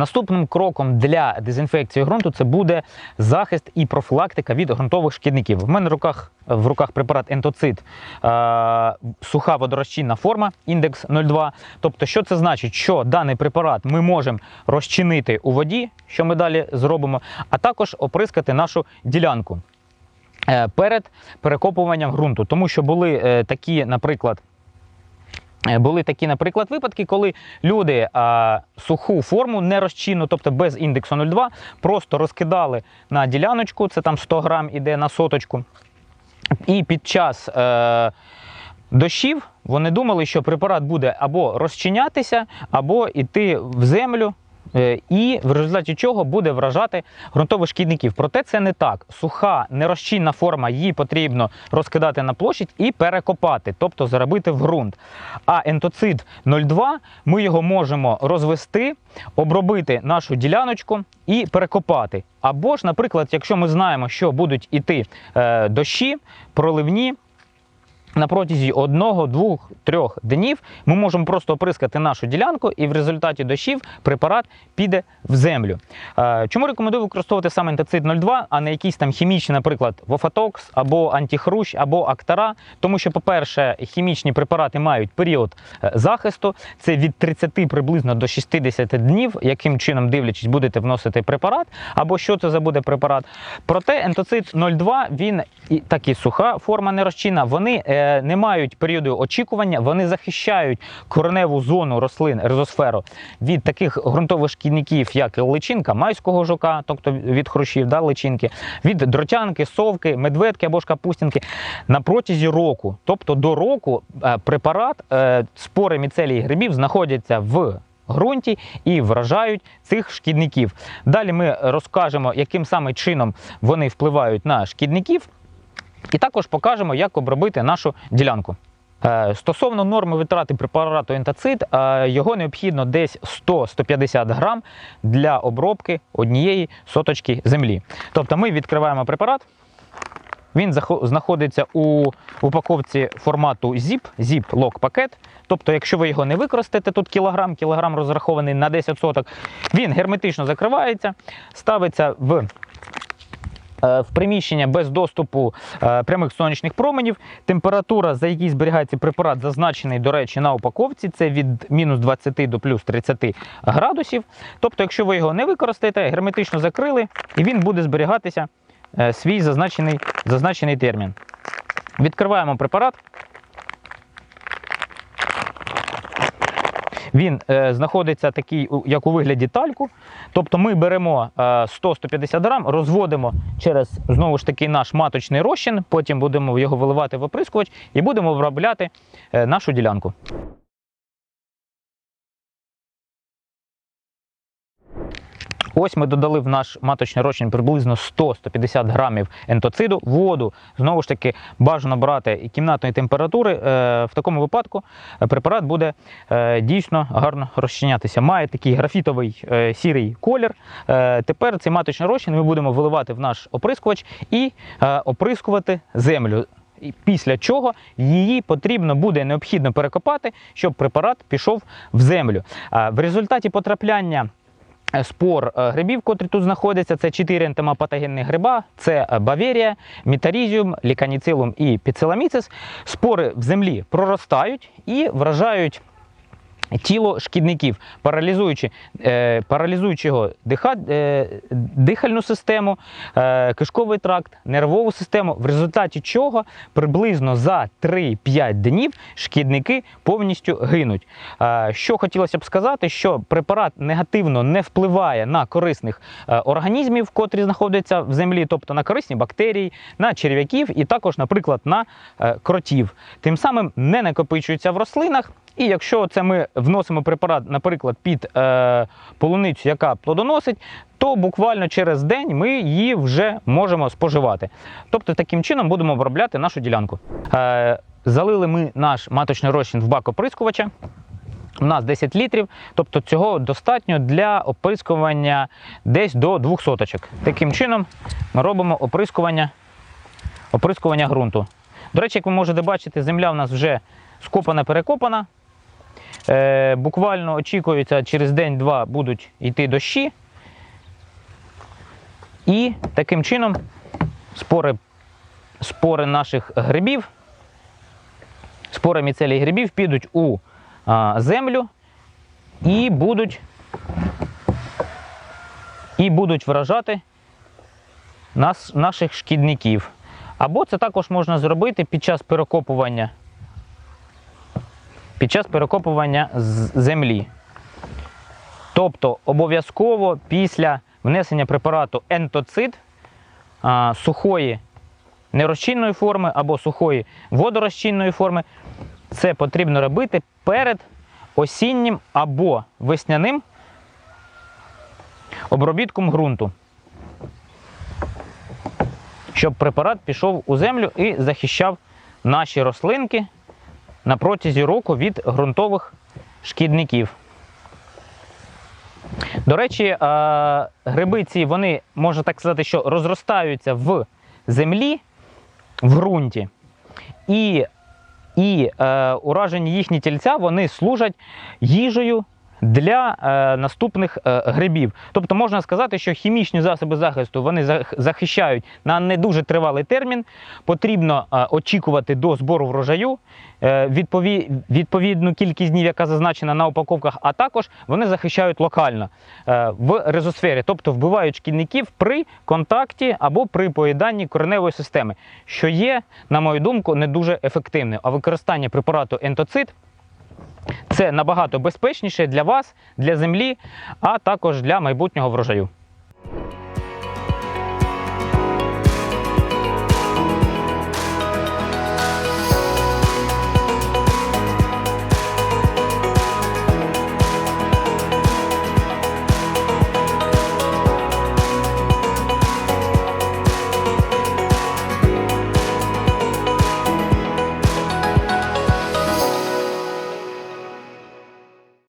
Наступним кроком для дезінфекції ґрунту це буде захист і профілактика від ґрунтових шкідників. В мене в руках, в руках препарат ентоцит, е, суха водорозчинна форма, індекс 0,2. Тобто, що це значить? Що даний препарат ми можемо розчинити у воді, що ми далі зробимо, а також оприскати нашу ділянку е, перед перекопуванням ґрунту, тому що були е, такі, наприклад. Е, Були такі, наприклад, випадки, коли люди а, суху форму не розчинну, тобто без індексу 0,2, просто розкидали на діляночку, це там 100 грам іде на соточку. І під час е, дощів вони думали, що препарат буде або розчинятися, або йти в землю. Е, І в результаті чого буде вражати ґрунтових шкідників. Проте це не так. Суха нерозчинна форма, її потрібно розкидати на площадь і перекопати, тобто заробити в ґрунт. А ентоцид 0,2 ми його можемо розвести, обробити нашу діляночку і перекопати. Або ж, наприклад, якщо ми знаємо, що будуть іти е, дощі, проливні. На протязі одного, двох, трьох днів ми можемо просто оприскати нашу ділянку, і в результаті дощів препарат піде в землю. Е, Чому рекомендую використовувати саме ентоцид 02, а не якісь там хімічні, наприклад, Вофатокс або антихрущ, або Актара? Тому що, по-перше, хімічні препарати мають період е, захисту, це від 30 приблизно до 60 днів, яким чином дивлячись, будете вносити препарат, або що це за буде препарат. Проте ентоцид 02, він і так і суха форма нерозчинна, вони е, не мають періоду очікування, вони захищають кореневу зону рослин, резосферу від таких ґрунтових шкідників, як личинка майського жука, тобто від хрущів, да, личинки, від дротянки, совки, медведки або ж капустинки на протязі року. Тобто до року е, препарат, е, спори міцелій грибів знаходяться в ґрунті і вражають цих шкідників. Далі ми розкажемо, яким саме чином вони впливають на шкідників. І також покажемо, як обробити нашу ділянку. Е, Стосовно норми витрати препарату ентацид, е, його необхідно десь 100-150 грам для обробки однієї соточки землі. Тобто ми відкриваємо препарат, він знаходиться у упаковці формату ZIP, ZIP лок пакет. Тобто, якщо ви його не використаєте, тут кілограм, кілограм розрахований на 10 соток, він герметично закривається, ставиться в в приміщення без доступу е, прямих сонячних променів. Температура, за якій зберігається препарат, зазначений, до речі, на упаковці. Це від мінус 20 до плюс 30 градусів. Тобто, якщо ви його не використаєте, герметично закрили, і він буде зберігатися е, свій зазначений, зазначений термін. Відкриваємо препарат. Він е, знаходиться такий, як у вигляді тальку. Тобто ми беремо е, 100-150 грам, розводимо через знову ж таки наш маточний розчин, потім будемо його виливати в оприскувач і будемо обробляти е, нашу ділянку. Ось ми додали в наш маточний розчин приблизно 100-150 грамів ентоциду, воду. Знову ж таки, бажано брати і кімнатної температури. Е, В такому випадку е, препарат буде е, дійсно гарно розчинятися. Має такий графітовий сірий колір. Тепер цей маточний розчин ми будемо виливати в наш оприскувач і оприскувати землю. Після чого її потрібно буде необхідно перекопати, щоб препарат пішов в землю. В результаті потрапляння спор е, грибів, котрі тут знаходяться, це чотири ентомопатогенних гриба: це е, баверія, мітарізіум, ліканіцилум і піцеламіцис. Спори в землі проростають і вражають. Тіло шкідників, паралізуючи, е, паралізуючи його диха, е, дихальну систему, е, кишковий тракт, нервову систему, в результаті чого приблизно за 3-5 днів шкідники повністю гинуть. Е, що хотілося б сказати, що препарат негативно не впливає на корисних е, організмів, котрі знаходяться в землі, тобто на корисні бактерії, на черв'яків і також, наприклад, на е, кротів. Тим самим не накопичується в рослинах. І якщо це ми вносимо препарат, наприклад, під е, полуницю, яка плодоносить, то буквально через день ми її вже можемо споживати. Тобто таким чином будемо обробляти нашу ділянку. Е, залили ми наш маточний розчин в бак оприскувача. У нас 10 літрів, тобто цього достатньо для оприскування десь до 2 соточок. Таким чином ми робимо оприскування, оприскування ґрунту. До речі, як ви можете бачити, земля у нас вже скопана, перекопана. Е, буквально очікується, через день-два будуть йти дощі. І таким чином спори, спори наших грибів, спори міцелій грибів підуть у землю і будуть, і будуть вражати нас, наших шкідників. Або це також можна зробити під час перекопування, під час перекопування землі. Тобто обов'язково після внесення препарату ентоцид а, сухої нерозчинної форми або сухої водорозчинної форми, це потрібно робити перед осіннім або весняним обробітком ґрунту. Щоб препарат пішов у землю і захищав наші рослинки на протязі року від ґрунтових шкідників. До речі, е, гриби ці, вони, можна так сказати, що розростаються в землі, в ґрунті. І, і е, уражені їхні тільця вони служать їжею для е, наступних е, грибів. Тобто можна сказати, що хімічні засоби захисту вони захищають на не дуже тривалий термін. Потрібно е, очікувати до збору врожаю відпові- відповідну кількість днів, яка зазначена на упаковках, а також вони захищають локально в резосфері, тобто вбивають шкідників при контакті або при поїданні кореневої системи, що є, на мою думку, не дуже ефективним. А використання препарату ентоцит це набагато безпечніше для вас, для землі, а також для майбутнього врожаю.